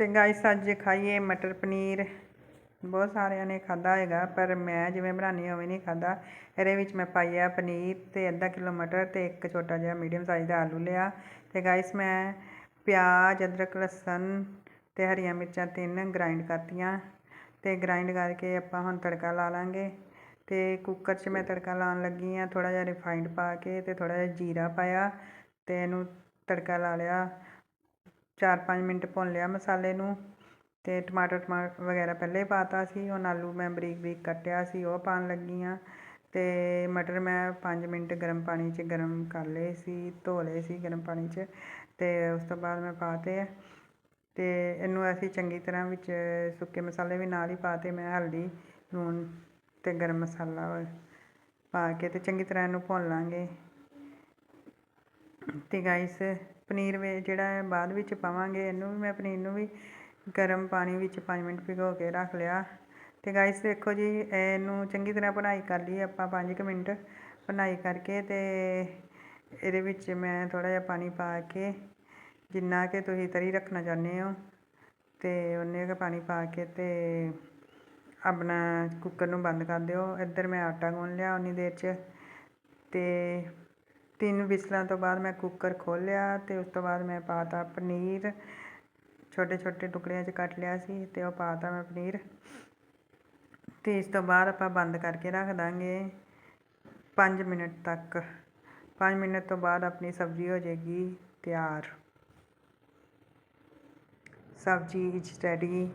ਅਤੇ ਗਾਇਸ ਅੱਜ ਖਾਈਏ, ਮਟਰ ਪਨੀਰ। ਬਹੁਤ ਸਾਰਿਆਂ ਨੇ ਖਾਦਾ ਹੈਗਾ, ਪਰ ਮੈਂ ਜਿਵੇਂ ਬਣਾਉਂਦੀ ਹਾਂ, ਉਵੇਂ ਨਹੀਂ ਖਾਦਾ ਇਹਦੇ ਵਿੱਚ ਮੈਂ ਪਾਈ ਆ ਪਨੀਰ ਅਤੇ ਅੱਧਾ ਕਿਲੋ ਮਟਰ ਅਤੇ ਇੱਕ ਛੋਟਾ ਜਿਹਾ ਮੀਡੀਅਮ ਸਾਈਜ਼ ਦਾ ਆਲੂ ਲਿਆ। ਅਤੇ ਗਾਇਸ ਮੈਂ ਪਿਆਜ਼, ਅਦਰਕ, ਲਸਣ ਅਤੇ ਹਰੀਆਂ ਮਿਰਚਾਂ ਤਿੰਨ ਗ੍ਰਾਈਂਡ ਕਰਤੀਆਂ। ਅਤੇ ਗ੍ਰਾਇੰਡ ਕਰਕੇ ਆਪਾਂ ਹੁਣ ਤੜਕਾ ਲਾ ਲਾਂਗੇ। ਅਤੇ ਕੁੱਕਰ 'ਚ ਮੈਂ ਤੜਕਾ ਲਾਉਣ ਲੱਗੀ ਹਾਂ, ਥੋੜ੍ਹਾ ਜਿਹਾ ਰਿਫਾਈਂਡ ਪਾ ਕੇ ਅਤੇ ਥੋੜ੍ਹਾ ਜਿਹਾ ਜੀਰਾ ਪਾਇਆ ਅਤੇ ਇਹਨੂੰ ਤੜਕਾ ਲਾ ਲਿਆ। ਚਾਰ ਪੰਜ ਮਿੰਟ ਭੁੰਨ ਲਿਆ ਮਸਾਲੇ ਨੂੰ ਅਤੇ ਟਮਾਟਰ ਟਮਾ ਵਗੈਰਾ ਪਹਿਲੇ ਹੀ ਪਾਤਾ ਸੀ, ਹੁਣ ਆਲੂ ਮੈਂ ਬਰੀਕ ਬਰੀਕ ਕੱਟਿਆ ਸੀ, ਉਹ ਪਾਉਣ ਲੱਗੀ ਹਾਂ ਅਤੇ ਮਟਰ ਮੈਂ ਪੰਜ ਮਿੰਟ ਗਰਮ ਪਾਣੀ 'ਚ ਗਰਮ ਕਰ ਲਏ ਸੀ, ਧੋ ਲਏ ਸੀ ਗਰਮ ਪਾਣੀ 'ਚ ਅਤੇ ਉਸ ਤੋਂ ਬਾਅਦ ਮੈਂ ਪਾਤੇ ਆ। ਤੇ ਇਹਨੂੰ ਅਸੀਂ ਚੰਗੀ ਤਰ੍ਹਾਂ ਵਿੱਚ ਸੁੱਕੇ ਮਸਾਲੇ ਵੀ ਨਾਲ ਹੀ ਪਾਤੇ, ਮੈਂ ਹਲਦੀ, ਲੂਣ ਅਤੇ ਗਰਮ ਮਸਾਲਾ ਪਾ ਕੇ ਅਤੇ ਚੰਗੀ ਤਰ੍ਹਾਂ ਇਹਨੂੰ ਭੁੰਨ ਲਾਂਗੇ। ਅਤੇ ਗਾਇਸ ਪਨੀਰ ਵੇ ਜਿਹੜਾ ਹੈ ਬਾਅਦ ਵਿੱਚ ਪਾਵਾਂਗੇ। ਇਹਨੂੰ ਵੀ ਮੈਂ ਪਨੀਰ ਨੂੰ ਵੀ ਗਰਮ ਪਾਣੀ ਵਿੱਚ 5 ਮਿੰਟ ਭਿਗੋ ਕੇ ਰੱਖ ਲਿਆ। ਅਤੇ ਗਾਇਸ ਦੇਖੋ ਜੀ, ਇਹਨੂੰ ਚੰਗੀ ਤਰ੍ਹਾਂ ਬਣਾਈ ਕਰ ਲਈ ਆਪਾਂ 5 ਕੁ ਮਿੰਟ ਬਣਾਈ ਕਰਕੇ ਤੇ ਇਹਦੇ ਵਿੱਚ ਮੈਂ ਥੋੜ੍ਹਾ ਜਿਹਾ ਪਾਣੀ ਪਾ ਕੇ ਜਿੰਨਾ ਕਿ ਤੁਸੀਂ ਤਰੀ ਰੱਖਣਾ ਚਾਹੁੰਦੇ ਹੋ ਤੇ ਉਨੇ ਕੁ ਪਾਣੀ ਪਾ ਕੇ ਤੇ ਆਪਣਾ ਕੁੱਕਰ ਨੂੰ ਬੰਦ ਕਰ ਦਿਓ। ਇੱਧਰ ਮੈਂ ਆਟਾ ਗੁੰਨ ਲਿਆ ਉਨੀ ਦੇਰ 'ਚ ਤੇ ਤਿੰਨ ਵਿਸਲਾਂ ਤੋਂ ਬਾਅਦ ਮੈਂ ਕੁੱਕਰ ਖੋਲ੍ਹਿਆ ਅਤੇ ਉਸ ਤੋਂ ਬਾਅਦ ਮੈਂ ਪਾ ਤਾ ਪਨੀਰ। ਛੋਟੇ ਛੋਟੇ ਟੁਕੜਿਆਂ 'ਚ ਕੱਟ ਲਿਆ ਸੀ ਅਤੇ ਉਹ ਪਾ ਤਾ ਮੈਂ ਪਨੀਰ। ਅਤੇ ਇਸ ਤੋਂ ਬਾਅਦ ਆਪਾਂ ਬੰਦ ਕਰਕੇ ਰੱਖ ਦਾਂਗੇ ਪੰਜ ਮਿੰਟ ਤੱਕ। ਪੰਜ ਮਿੰਟ ਤੋਂ ਬਾਅਦ ਆਪਣੀ ਸਬਜ਼ੀ ਹੋ ਜਾਏਗੀ ਤਿਆਰ। ਸਬਜ਼ੀ ਇਜ਼ ਰੈਡੀ